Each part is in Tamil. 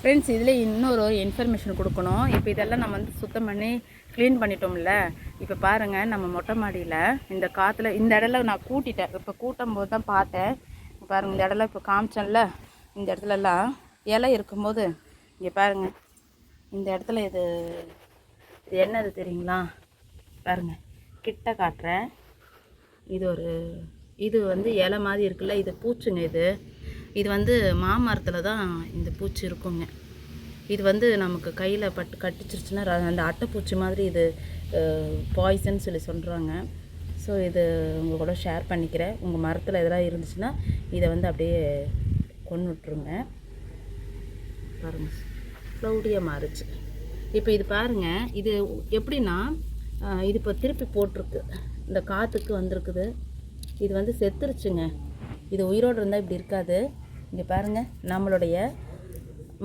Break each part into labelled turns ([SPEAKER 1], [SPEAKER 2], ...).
[SPEAKER 1] ஃப்ரெண்ட்ஸ் இதில் இன்னொரு ஒரு இன்ஃபர்மேஷன் கொடுக்கணும். இப்போ இதெல்லாம் நம்ம வந்து சுத்தம் பண்ணி க்ளீன் பண்ணிட்டோம்ல. இப்போ பாருங்கள் நம்ம மொட்டை மாடியில் இந்த காற்றுல இந்த இடத்துல நான் கூட்டிட்டேன். இப்போ கூட்டும் போது தான் பார்த்தேன். பாருங்கள் இந்த இடத்துல இப்போ காமிச்சேன்ல. இந்த இடத்துலலாம் இலை இருக்கும்போது இங்கே பாருங்கள் இந்த இடத்துல இது இது என்னது தெரியுங்களா? பாருங்கள் கிட்ட காட்டுறேன். இது ஒரு இது வந்து இலை மாதிரி இருக்குல்ல இது பூச்சுங்க இது. இது வந்து மாமரத்தில் தான் இந்த பூச்சி இருக்குங்க. இது வந்து நமக்கு கையில் பட்டு கட்டிச்சிருச்சுன்னா அந்த அட்டைப்பூச்சி மாதிரி இது பாய்சன் சொல்லி சொல்கிறாங்க ஸோ இது உங்கள் கூட ஷேர் பண்ணிக்கிறேன். உங்கள் மரத்தில் எதெல்லாம் இருந்துச்சுன்னா இதை வந்து அப்படியே கொண்டு விட்ருங்க பாருங்கள் க்ளௌடியாக மாறுச்சு. இப்போ இது பாருங்கள் இது எப்படின்னா இது இப்போ திருப்பி போட்டிருக்கு. இந்த காற்றுக்கு வந்திருக்குது. இது வந்து செத்துருச்சுங்க. இது உயிரோடு இருந்தால் இப்படி இருக்காது. இங்கே பாருங்கள் நம்மளுடைய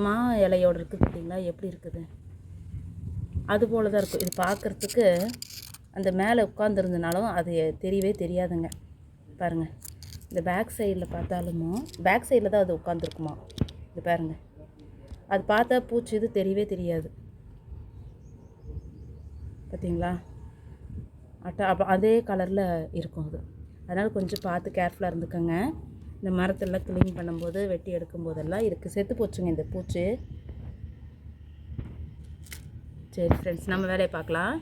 [SPEAKER 1] மா இலையோடு இருக்குது பார்த்தீங்களா எப்படி இருக்குது? அது போல தான் இருக்கும். இது பார்க்குறதுக்கு அந்த மேலே உட்காந்துருந்தனாலும் அது தெரியவே தெரியாதுங்க. பாருங்கள் இந்த பேக் சைடில் பார்த்தாலுமோ பேக் சைடில் தான் அது உட்காந்துருக்குமா இது பாருங்கள் அது பார்த்தா பூச்சி இது தெரியவே தெரியாது. பார்த்தீங்களா அட்டா அப்போ அதே கலரில் இருக்கும் அது. அதனால் கொஞ்சம் பார்த்து கேர்ஃபுல்லாக இருந்துக்கோங்க. இந்த மரத்தெல்லாம் க்ளீன் பண்ணும்போது வெட்டி எடுக்கும் போதெல்லாம் இதுக்கு செத்து போச்சுங்க இந்த பூச்சி. சரி ஃப்ரெண்ட்ஸ் நம்ம வேலையை பார்க்கலாம்.